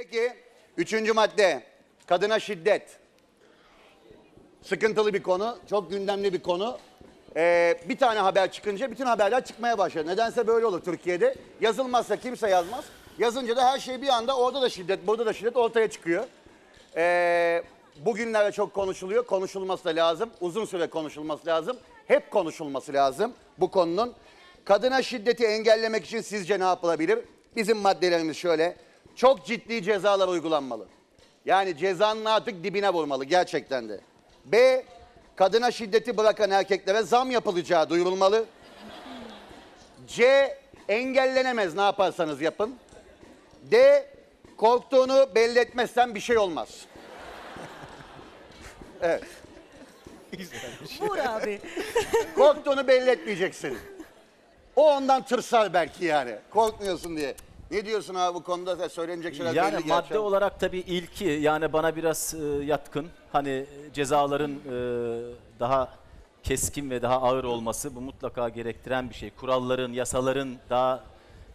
Peki üçüncü madde kadına şiddet. Sıkıntılı bir konu, çok gündemli bir konu. Ee, bir tane haber çıkınca bütün haberler çıkmaya başladı. Nedense böyle olur Türkiye'de. Yazılmazsa kimse yazmaz. Yazınca da her şey bir anda orada da şiddet, burada da şiddet ortaya çıkıyor. Ee, bugünlerde çok konuşuluyor. Konuşulması da lazım. Uzun süre konuşulması lazım. Hep konuşulması lazım bu konunun. Kadına şiddeti engellemek için sizce ne yapılabilir? Bizim maddelerimiz şöyle. Çok ciddi cezalar uygulanmalı. Yani cezanın artık dibine vurmalı gerçekten de. B. Kadına şiddeti bırakan erkeklere zam yapılacağı duyurulmalı. C. Engellenemez ne yaparsanız yapın. D. Korktuğunu belli etmezsen bir şey olmaz. Evet. Vur abi. Korktuğunu belli etmeyeceksin. O ondan tırsar belki yani. Korkmuyorsun diye. Ne diyorsun abi bu konuda da söylenecek şeyler Yani belli madde gerçi. olarak tabii ilki yani bana biraz e, yatkın. Hani cezaların e, daha keskin ve daha ağır olması bu mutlaka gerektiren bir şey. Kuralların, yasaların daha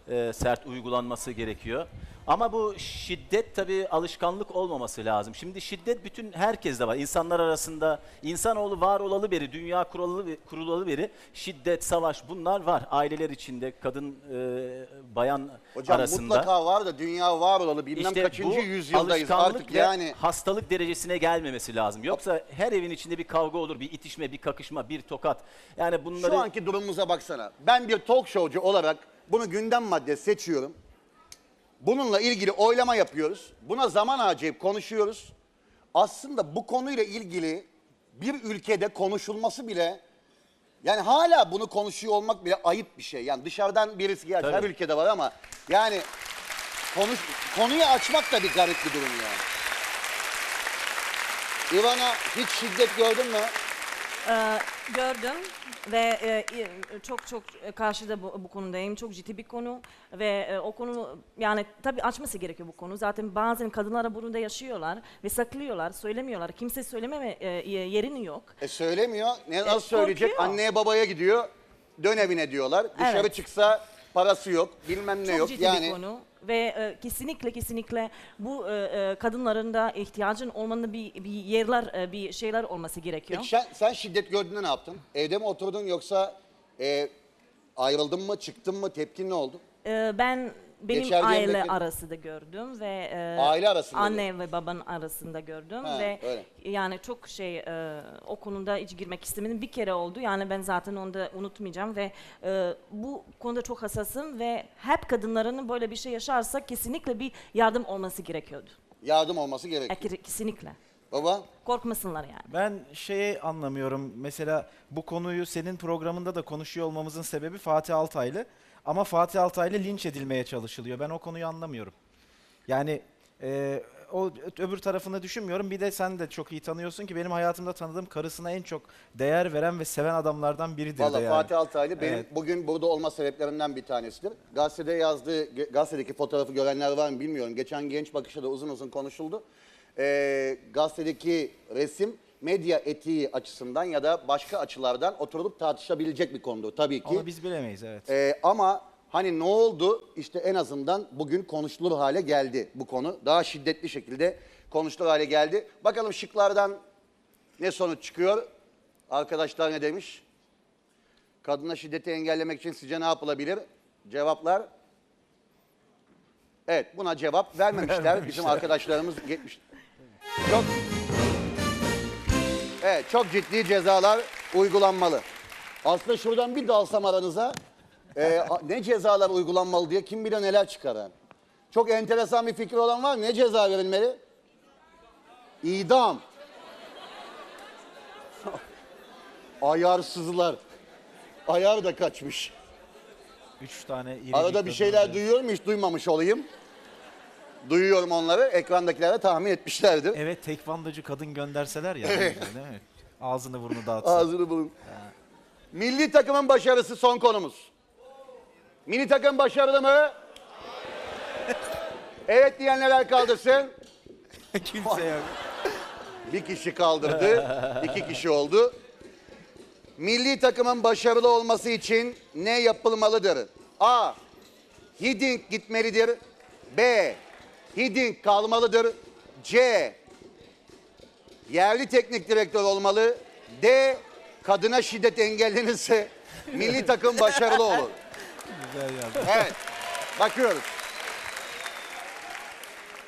e, sert uygulanması gerekiyor. Ama bu şiddet tabii alışkanlık olmaması lazım. Şimdi şiddet bütün herkeste var. İnsanlar arasında, insanoğlu var olalı beri, dünya kurulalı, kurulalı beri şiddet, savaş bunlar var. Aileler içinde, kadın, e, bayan Hocam arasında. mutlaka var da dünya var olalı bilmem İşte kaçıncı yüzyıldayız alışkanlık artık ve yani. hastalık derecesine gelmemesi lazım. Yoksa her evin içinde bir kavga olur, bir itişme, bir kakışma, bir tokat. Yani bunları Şu anki durumumuza baksana. Ben bir talk showcu olarak bunu gündem maddesi seçiyorum. Bununla ilgili oylama yapıyoruz. Buna zaman harcayıp konuşuyoruz. Aslında bu konuyla ilgili bir ülkede konuşulması bile yani hala bunu konuşuyor olmak bile ayıp bir şey. Yani dışarıdan birisi gerçi her Tabii. ülkede var ama yani konuş, konuyu açmak da bir garip bir durum yani. İvana hiç şiddet gördün mü? Ee, gördüm ve e, e, çok çok karşıda bu, bu konudayım. Çok ciddi bir konu ve e, o konu yani tabii açması gerekiyor bu konu. Zaten bazen kadınlar burada yaşıyorlar ve saklıyorlar, söylemiyorlar. Kimse söylememe e, yerini yok. E söylemiyor. Ne nasıl söyleyecek? korkuyor. Anneye babaya gidiyor. Dön evine diyorlar. Dışarı Evet. çıksa parası yok. Bilmem ne Çok yok. ciddi Yani bir konu ve e, kesinlikle kesinlikle bu e, e, kadınların da ihtiyacın olmanın bir, bir yerler, e, bir şeyler olması gerekiyor. Peki sen, sen şiddet gördüğünde ne yaptın? Evde mi oturdun yoksa e, ayrıldın mı, çıktın mı, tepkin ne oldu? Ee, ben benim Geçer diye aile bekledim. arasında gördüm ve e, Aile arasında anne ve babanın arasında gördüm Ha, ve öyle. yani çok şey e, o konuda hiç girmek istemedim bir kere oldu yani ben zaten onu da unutmayacağım ve e, bu konuda çok hassasım ve hep kadınların böyle bir şey yaşarsa kesinlikle bir yardım olması gerekiyordu. Yardım olması gerekiyor. E, kesinlikle. Baba Korkmasınlar yani. Ben şeyi anlamıyorum. Mesela bu konuyu senin programında da konuşuyor olmamızın sebebi Fatih Altaylı. Ama Fatih Altaylı linç edilmeye çalışılıyor. Ben o konuyu anlamıyorum. Yani e, o öbür tarafını düşünmüyorum. Bir de sen de çok iyi tanıyorsun ki benim hayatımda tanıdığım karısına en çok değer veren ve seven adamlardan biridir Valla de yani. Fatih Altaylı benim Evet. bugün burada olma sebeplerinden bir tanesidir. Gazetede yazdığı, ge- gazetedeki fotoğrafı görenler var mı bilmiyorum. Geçen Genç Bakış'ta da uzun uzun konuşuldu. Ee, gazetedeki resim medya etiği açısından ya da başka açılardan oturulup tartışabilecek bir konudur tabii ki. Onu biz bilemeyiz evet. Ee, ama hani ne oldu işte en azından bugün konuşulur hale geldi bu konu. Daha şiddetli şekilde konuşulur hale geldi. Bakalım şıklardan ne sonuç çıkıyor? Arkadaşlar ne demiş? Kadına şiddeti engellemek için sizce ne yapılabilir? Cevaplar? Evet buna cevap vermemişler. Bizim arkadaşlarımız gitmiş. Çok Evet çok ciddi cezalar uygulanmalı. Aslında şuradan bir dalsam aranıza e, ne cezalar uygulanmalı diye kim bilir neler çıkar. yani. Çok enteresan bir fikri olan var mı? Ne ceza verilmeli? İdam. Ayarsızlar. Ayar da kaçmış. Üç tane Arada bir şeyler duyuyorum hiç duymamış olayım. Duyuyorum onları. Ekrandakiler de tahmin etmişlerdir. Evet tekvandocu kadın gönderseler ya. değil mi? Ağzını burnunu dağıtsın. Ağzını bulun. Milli takımın başarısı son konumuz. Milli takım başarılı mı? evet diyenler el kaldırsın. Kimse yok. Bir kişi kaldırdı. iki kişi oldu. Milli takımın başarılı olması için ne yapılmalıdır? A. Hiddink gitmelidir. B. Hiddink kalmalıdır. C. Yerli teknik direktör olmalı. D. Kadına şiddet engellenirse milli takım başarılı olur. Güzel yazdı. Evet. Bakıyoruz.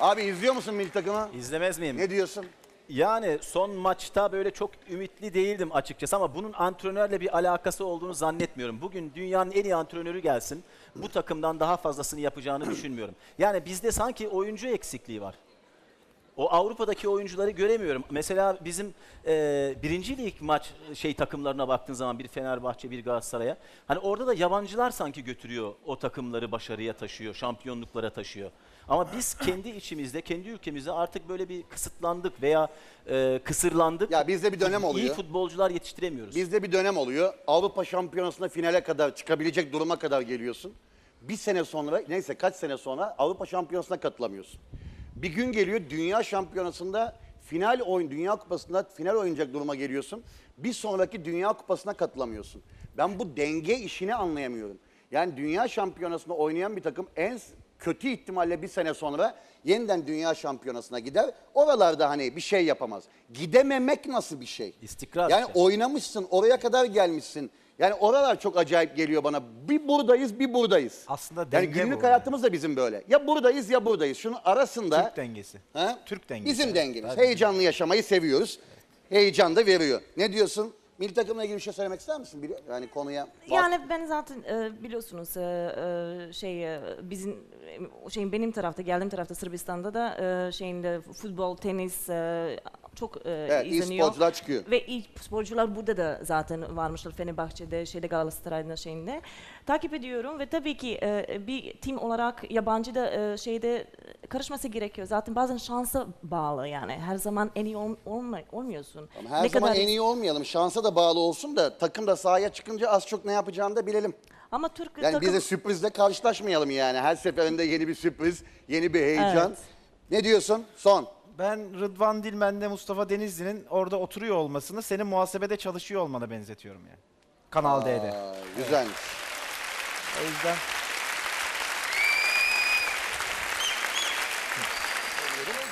Abi izliyor musun milli takımı? İzlemez miyim? Ne diyorsun? Yani son maçta böyle çok ümitli değildim açıkçası ama bunun antrenörle bir alakası olduğunu zannetmiyorum. Bugün dünyanın en iyi antrenörü gelsin. Bu takımdan daha fazlasını yapacağını düşünmüyorum. Yani bizde sanki oyuncu eksikliği var. O Avrupa'daki oyuncuları göremiyorum. Mesela bizim e, birinci lig maç şey takımlarına baktığın zaman bir Fenerbahçe, bir Galatasaray'a. Hani orada da yabancılar sanki götürüyor o takımları başarıya taşıyor, şampiyonluklara taşıyor. Ama biz kendi içimizde, kendi ülkemizde artık böyle bir kısıtlandık veya e, kısırlandık. Ya bizde bir dönem İyi oluyor. futbolcular yetiştiremiyoruz. Bizde bir dönem oluyor. Avrupa Şampiyonası'nda finale kadar çıkabilecek duruma kadar geliyorsun. Bir sene sonra neyse kaç sene sonra Avrupa Şampiyonası'na katılamıyorsun. Bir gün geliyor Dünya Şampiyonası'nda final oyun Dünya Kupası'nda final oynayacak duruma geliyorsun. Bir sonraki Dünya Kupası'na katılamıyorsun. Ben bu denge işini anlayamıyorum. Yani Dünya Şampiyonası'nda oynayan bir takım en kötü ihtimalle bir sene sonra yeniden Dünya Şampiyonası'na gider. Oralarda hani bir şey yapamaz. Gidememek nasıl bir şey? İstikrar Yani işte. oynamışsın, oraya kadar gelmişsin. Yani oralar çok acayip geliyor bana. Bir buradayız, bir buradayız. Aslında yani denge günlük bu. hayatımız da bizim böyle. Ya buradayız ya buradayız. Şunun arasında Türk dengesi. Ha? Türk dengesi. Bizim dengemiz. Tabii. Heyecanlı yaşamayı seviyoruz. Heyecan da veriyor. Ne diyorsun? Milli takımla ilgili bir şey söylemek ister misin? Yani konuya. Yani ben zaten e, biliyorsunuz e, e, şey e, bizim e, şeyin benim tarafta geldiğim tarafta Sırbistan'da da e, şeyinde futbol, tenis e, çok e, Evet, iyi izleniyor. sporcular çıkıyor. Ve iyi sporcular burada da zaten varmışlar Fenerbahçe'de, şeyde Galatasaray'da şeyinde. Takip ediyorum ve tabii ki e, bir tim olarak yabancı da e, şeyde karışması gerekiyor. Zaten bazen şansa bağlı yani. Her zaman en iyi ol, olma- olmuyorsun. Ama her Ne zaman kadar- en iyi olmayalım. Şansa da bağlı olsun da takım da sahaya çıkınca az çok ne yapacağını da bilelim. Ama Türk Yani takım... bize sürprizle karşılaşmayalım yani. Her seferinde yeni bir sürpriz, yeni bir heyecan. Evet. Ne diyorsun? Son. Ben Rıdvan Dilmen'le Mustafa Denizli'nin orada oturuyor olmasını senin muhasebede çalışıyor olmana benzetiyorum yani. Kanal D'de. Güzelmiş. O yüzden